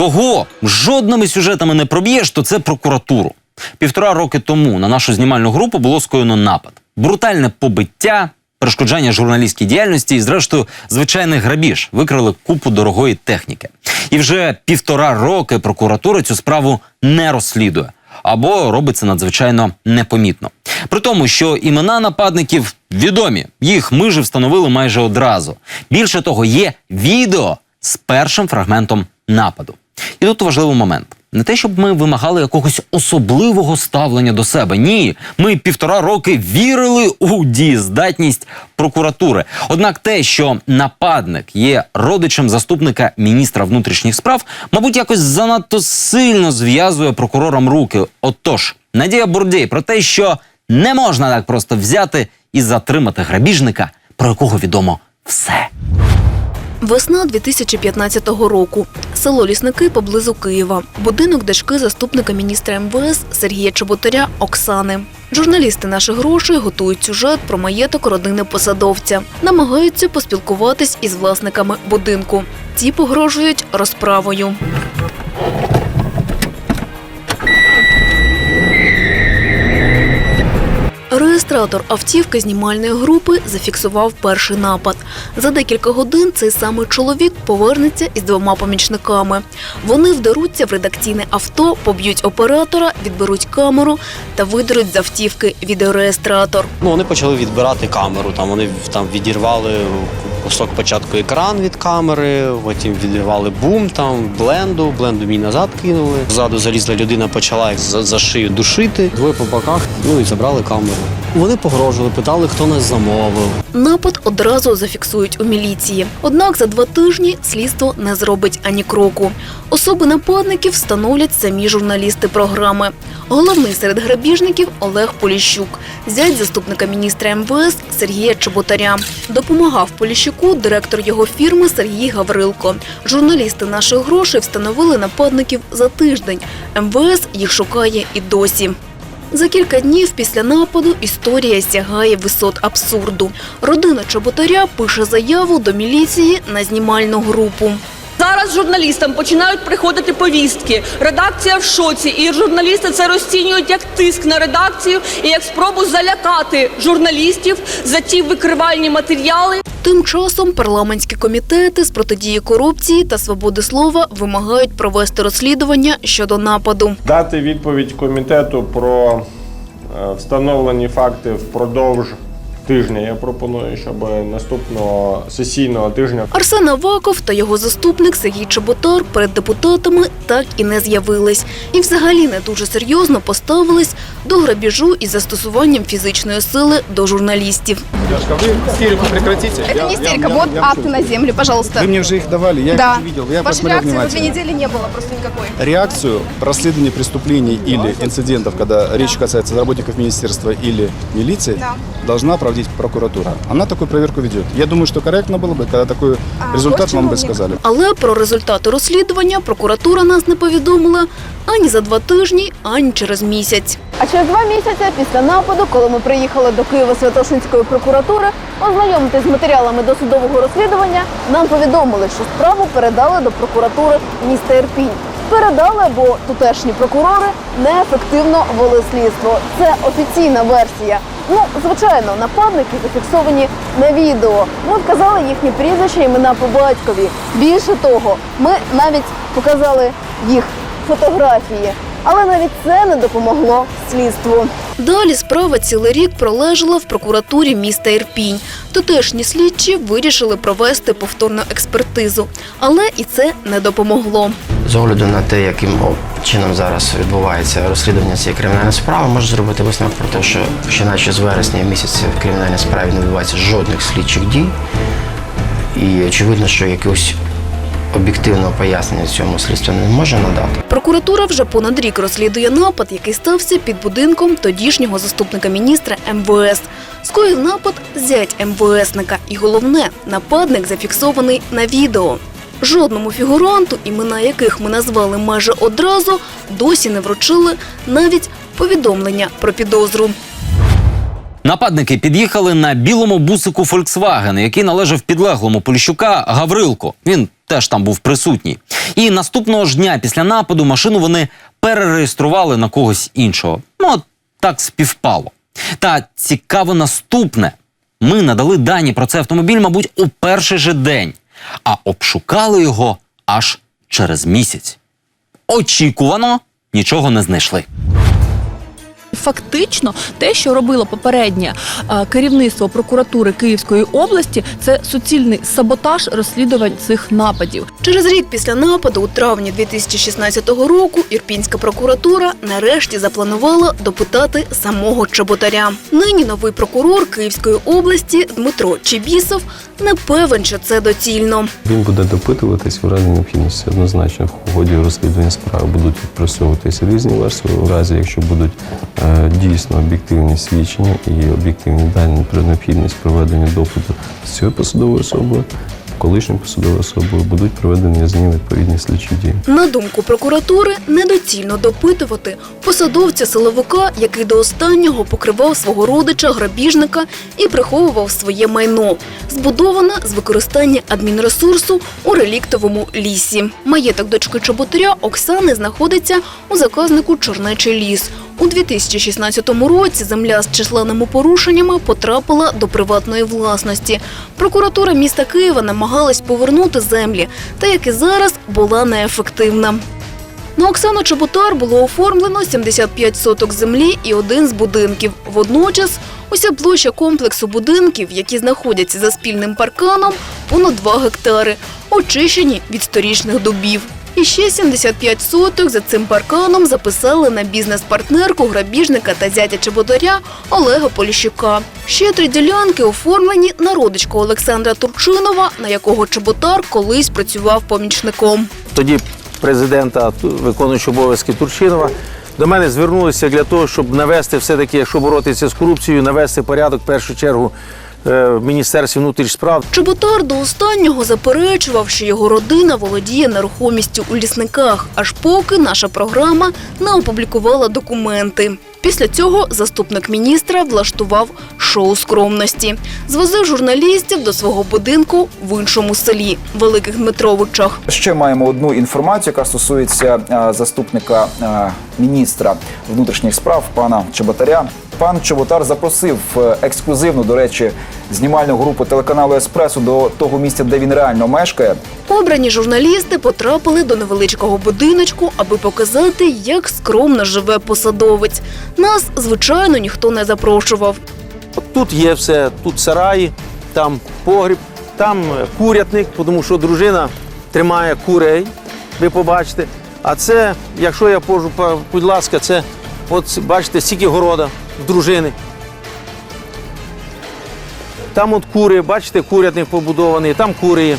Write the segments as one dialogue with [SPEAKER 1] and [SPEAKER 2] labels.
[SPEAKER 1] Кого жодними сюжетами не проб'єш, то це прокуратуру. Півтора роки тому на нашу знімальну групу було скоєно напад, брутальне побиття, перешкоджання журналістській діяльності і, зрештою, звичайний грабіж. Викрали купу дорогої техніки. І вже півтора роки прокуратура цю справу не розслідує або робить це надзвичайно непомітно. При тому, що імена нападників відомі, їх ми ж встановили майже одразу. Більше того, є відео з першим фрагментом нападу. І тут важливий момент. Не те, щоб ми вимагали якогось особливого ставлення до себе. Ні, ми півтора роки вірили у дієздатність прокуратури. Однак те, що нападник є родичем заступника міністра внутрішніх справ, мабуть, якось занадто сильно зв'язує прокурорам руки. Отож, Надія Бурдєй про те, що не можна так просто взяти і затримати грабіжника, про якого відомо все.
[SPEAKER 2] Весна 2015 року. Село Лісники поблизу Києва. Будинок дочки заступника міністра МВС Сергія Чеботаря Оксани. Журналісти наших грошей готують сюжет про маєток родини посадовця. Намагаються поспілкуватись із власниками будинку. Ті погрожують розправою. Реєстратор автівки знімальної групи зафіксував перший напад. За декілька годин цей самий чоловік повернеться із двома помічниками. Вони вдаруться в редакційне авто, поб'ють оператора, відберуть камеру та видеруть з автівки відеореєстратор.
[SPEAKER 3] Ну, вони почали відбирати камеру. Там вони там відірвали кусок початку екран від камери, потім відривали бум, там бленду, бленду мій назад кинули. Ззаду залізла людина, почала їх за, за шию душити. Двоє по боках, ну і забрали камеру. Вони погрожували, питали, хто нас замовив.
[SPEAKER 2] Напад одразу зафіксують у міліції. Однак за два тижні слідство не зробить ані кроку. Особи нападників встановлять самі журналісти програми. Головний серед грабіжників Олег Поліщук, зять заступника міністра МВС Сергія Чеботаря. Допомагав Поліщуку директор його фірми Сергій Гаврилко. Журналісти наших грошей встановили нападників за тиждень. МВС їх шукає і досі. За кілька днів після нападу історія сягає висот абсурду. Родина Чоботаря пише заяву до міліції на знімальну групу.
[SPEAKER 4] Зараз журналістам починають приходити повістки. Редакція в шоці, і журналісти це розцінюють як тиск на редакцію і як спробу залякати журналістів за ті викривальні матеріали.
[SPEAKER 2] Тим часом парламентські комітети з протидії корупції та свободи слова вимагають провести розслідування щодо нападу.
[SPEAKER 5] Дати відповідь комітету про е, встановлені факти впродовж тижня. Я пропоную, щоб наступного сесійного тижня
[SPEAKER 2] Арсен Аваков та його заступник Сергій Чоботар перед депутатами так і не з'явились. І взагалі не дуже серйозно поставились до грабіжу із застосуванням фізичної сили до журналістів.
[SPEAKER 6] Девушка, вы истерику прекратите.
[SPEAKER 7] Это не истерика, вот акты на землю, пожалуйста.
[SPEAKER 6] Вы мне уже их давали, я
[SPEAKER 7] да.
[SPEAKER 6] их уже видел, я
[SPEAKER 7] Вашей
[SPEAKER 6] посмотрел
[SPEAKER 7] реакции за две
[SPEAKER 6] внимательно.
[SPEAKER 7] недели не было просто никакой.
[SPEAKER 6] Реакцию по расследованию преступлений или инцидентов, когда речь касается работников министерства или милиции,
[SPEAKER 7] Да.
[SPEAKER 6] должна проводить прокуратура. Она такую проверку ведет. Я думаю, что корректно было бы, когда такой
[SPEAKER 7] А,
[SPEAKER 6] результат
[SPEAKER 7] вот
[SPEAKER 6] вам бы
[SPEAKER 7] чиновник.
[SPEAKER 6] сказали.
[SPEAKER 2] Але про результати розслідування прокуратура нас не повідомила ані за два тижні, ані через місяць.
[SPEAKER 8] А через два місяці після нападу, коли ми приїхали до Києва Святошинської прокуратури, ознайомитись з матеріалами досудового розслідування, нам повідомили, що справу передали до прокуратури міста Ірпінь. Передали, бо тутешні прокурори неефективно вели слідство. Це офіційна версія. Ну, звичайно, нападники зафіксовані на відео. Ми вказали їхні прізвища, імена по батькові. Більше того, ми навіть показали їх фотографії. Але навіть це не допомогло слідству.
[SPEAKER 2] Далі справа цілий рік пролежала в прокуратурі міста Ірпінь. Тутешні слідчі вирішили провести повторну експертизу, але і це не допомогло.
[SPEAKER 9] З огляду на те, яким чином зараз відбувається розслідування цієї кримінальної справи, можу зробити висновок про те, що починаючи з вересня місяця в кримінальній справі не відбувається жодних слідчих дій. І очевидно, що якогось об'єктивного пояснення цьому слідство не може надати.
[SPEAKER 2] Прокуратура вже понад рік розслідує напад, який стався під будинком тодішнього заступника міністра МВС. Скоїв напад зять МВСника. І головне, нападник зафіксований на відео. Жодному фігуранту, імена яких ми назвали майже одразу, досі не вручили навіть повідомлення про підозру.
[SPEAKER 1] Нападники під'їхали на білому бусику Volkswagen, який належав підлеглому Поліщука Гаврилку. Він теж там був присутній. І наступного ж дня після нападу машину вони перереєстрували на когось іншого. Ну, от так співпало. Та цікаво наступне. Ми надали дані про цей автомобіль, мабуть, у перший же день, а обшукали його аж через місяць. Очікувано нічого не знайшли.
[SPEAKER 10] Фактично, те, що робило попереднє е, керівництво прокуратури Київської області, це суцільний саботаж розслідувань цих нападів.
[SPEAKER 2] Через рік після нападу у травні 2016 року Ірпінська прокуратура нарешті запланувала допитати самого Чеботаря. Нині новий прокурор Київської області Дмитро Чебісов не певен, що це доцільно.
[SPEAKER 11] Він буде допитуватись в разі необхідності однозначно в ході розслідування справи будуть відпрацьовуватися різні версії. У разі, якщо будуть е, дійсно об'єктивні свідчення і об'єктивні дані про необхідність проведення допиту з цією посадовою особою, колишньою посадовою особою, будуть проведені з ним відповідні слідчі дії.
[SPEAKER 2] На думку прокуратури, недоцільно допитувати посадовця силовика, який до останнього покривав свого родича грабіжника і приховував своє майно, збудоване з використання адмінресурсу у реліктовому лісі. Маєток дочки Чоботаря Оксани знаходиться у заказнику Чорнечий ліс. У 2016 році земля з численними порушеннями потрапила до приватної власності. Прокуратура міста Києва намагалась повернути землі, та як і зараз була неефективна. На Оксану Чоботар було оформлено 75 соток землі і один з будинків. Водночас уся площа комплексу будинків, які знаходяться за спільним парканом, понад 2 гектари, очищені від сторічних дубів. І ще 75 соток за цим парканом записали на бізнес-партнерку грабіжника та зятя Чеботаря Олега Поліщука. Ще три ділянки оформлені на родичку Олександра Турчинова, на якого Чеботар колись працював помічником.
[SPEAKER 12] тоді президента, виконуючого обов'язки Турчинова, до мене звернулися для того, щоб навести все-таки, якщо боротися з корупцією, навести порядок в першу чергу в Міністерстві внутрішніх справ.
[SPEAKER 2] Чеботар до останнього заперечував, що його родина володіє нерухомістю у лісниках, аж поки наша програма не опублікувала документи. Після цього заступник міністра влаштував шоу скромності, звозив журналістів до свого будинку в іншому селі Великих Дмитровичах.
[SPEAKER 13] Ще маємо одну інформацію, яка стосується е, заступника е, міністра внутрішніх справ пана Чеботаря. Пан Чеботар запросив е, ексклюзивну, до речі, знімальну групу телеканалу Еспресо до того місця, де він реально мешкає.
[SPEAKER 2] Обрані журналісти потрапили до невеличкого будиночку, аби показати, як скромно живе посадовець. Нас, звичайно, ніхто не запрошував.
[SPEAKER 12] Тут є все, тут сараї, там погріб, там е, курятник, тому що дружина тримає курей, ви побачите. А це, якщо я пожу, будь ласка, це от бачите, стільки города дружини. Там от кури, бачите, курятник побудований, там кури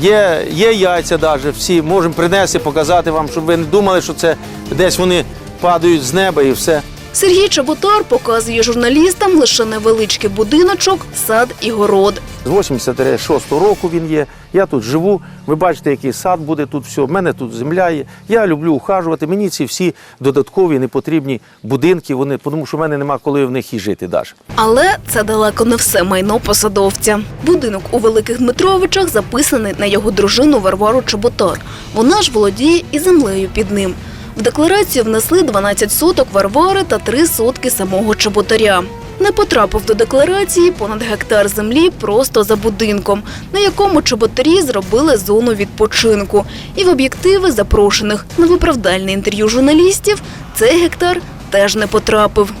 [SPEAKER 12] є. Є, яйця навіть, всі можемо принести, показати вам, щоб ви не думали, що це десь вони падають з неба і все.
[SPEAKER 2] Сергій Чеботар показує журналістам лише невеличкий будиночок, сад і город.
[SPEAKER 12] З 86-го року він є. Я тут живу. Ви бачите, який сад буде тут все. В мене тут земля є. Я люблю ухажувати. Мені ці всі додаткові непотрібні будинки, вони, тому що в мене нема коли в них і жити навіть.
[SPEAKER 2] Але це далеко не все майно посадовця. Будинок у Великих Дмитровичах записаний на його дружину Варвару Чеботар. Вона ж володіє і землею під ним. В декларацію внесли 12 соток Варвари та 3 сотки самого Чеботаря. Не потрапив до декларації понад гектар землі просто за будинком, на якому чоботарі зробили зону відпочинку. І в об'єктиви запрошених на виправдальне інтерв'ю журналістів цей гектар теж не потрапив.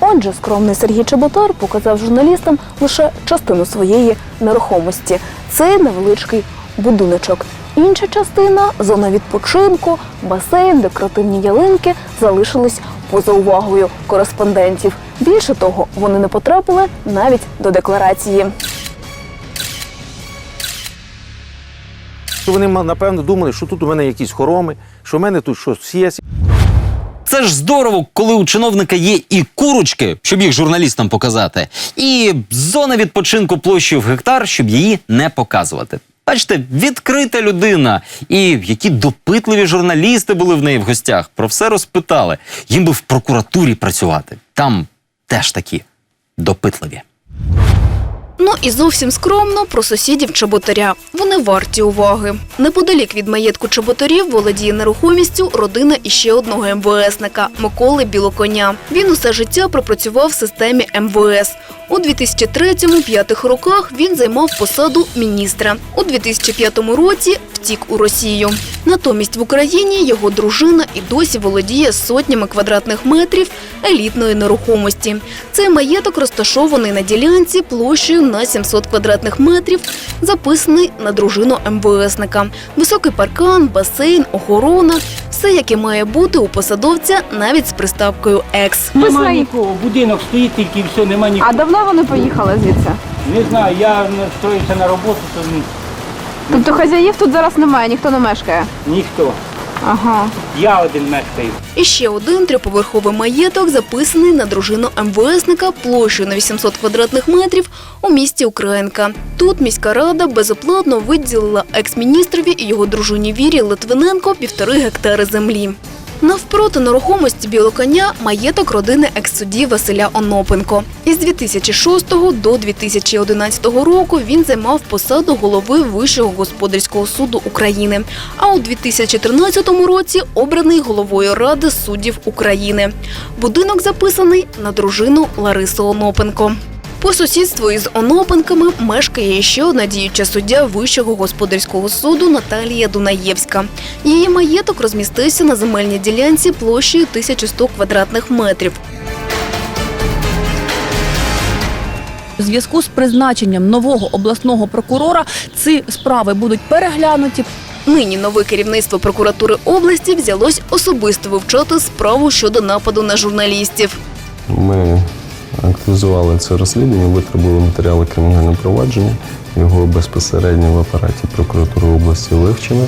[SPEAKER 8] Отже, скромний Сергій Чеботар показав журналістам лише частину своєї нерухомості. Це невеличкий будиночок. Інша частина зона відпочинку, басейн, декоративні ялинки залишились поза увагою кореспондентів. Більше того, вони не потрапили навіть до декларації.
[SPEAKER 12] Вони напевно думали, що тут у мене якісь хороми, що в мене тут щось є.
[SPEAKER 1] Це ж здорово, коли у чиновника є і курочки, щоб їх журналістам показати, і зона відпочинку площею в гектар, щоб її не показувати. Бачите, відкрита людина, і які допитливі журналісти були в неї в гостях. Про все розпитали. Їм би в прокуратурі працювати. Там теж такі допитливі.
[SPEAKER 2] Ну і зовсім скромно про сусідів Чеботаря. Вони варті уваги. Неподалік від маєтку Чеботарів володіє нерухомістю родина іще одного МВСника Миколи Білоконя. Він усе життя пропрацював в системі МВС. У 2003-2005 роках він займав посаду міністра. У 2005 році втік у Росію. Натомість в Україні його дружина і досі володіє сотнями квадратних метрів елітної нерухомості. Цей маєток розташований на ділянці площею на 700 квадратних метрів, записаний на дружину МВСника. Високий паркан, басейн, охорона – все, яке має бути у посадовця, навіть з приставкою «екс».
[SPEAKER 7] Нема
[SPEAKER 14] нікого, будинок стоїть тільки і все, нема
[SPEAKER 7] А давно вони поїхали звідси?
[SPEAKER 14] Не знаю, я настроївся на роботу, то
[SPEAKER 7] Тобто хазяїв тут зараз немає, ніхто не мешкає.
[SPEAKER 14] ніхто.
[SPEAKER 7] Ага.
[SPEAKER 14] Я один мешкаю.
[SPEAKER 2] І ще один трьоповерховий маєток записаний на дружину МВСника площею на 800 квадратних метрів у місті Українка. Тут міська рада безоплатно виділила екс-міністрові і його дружині Вірі Литвиненко півтори гектари землі. Навпроти нерухомості білоконя маєток родини екс-судді Василя Онопенко. Із 2006 до 2011 року він займав посаду голови Вищого господарського суду України. А у 2013 році обраний головою Ради суддів України. Будинок записаний на дружину Ларису Онопенко. По сусідству із Онопенками мешкає ще одна діюча суддя Вищого господарського суду Наталія Дунаєвська. Її маєток розмістився на земельній ділянці площею 1100 квадратних метрів.
[SPEAKER 10] У зв'язку з призначенням нового обласного прокурора ці справи будуть переглянуті.
[SPEAKER 2] Нині нове керівництво прокуратури області взялось особисто вивчати справу щодо нападу на журналістів.
[SPEAKER 11] Ми активізували це розслідування, витребували матеріали кримінального провадження. Його безпосередньо в апараті прокуратури області вивчено.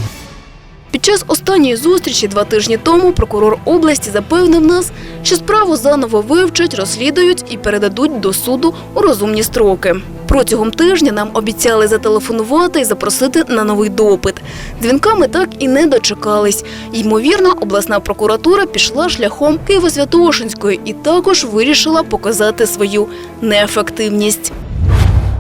[SPEAKER 2] Під час останньої зустрічі два тижні тому прокурор області запевнив нас, що справу заново вивчать, розслідують і передадуть до суду у розумні строки. Протягом тижня нам обіцяли зателефонувати і запросити на новий допит. Дзвінка ми так і не дочекались. Ймовірно, обласна прокуратура пішла шляхом Києво-Святошинської і також вирішила показати свою неефективність.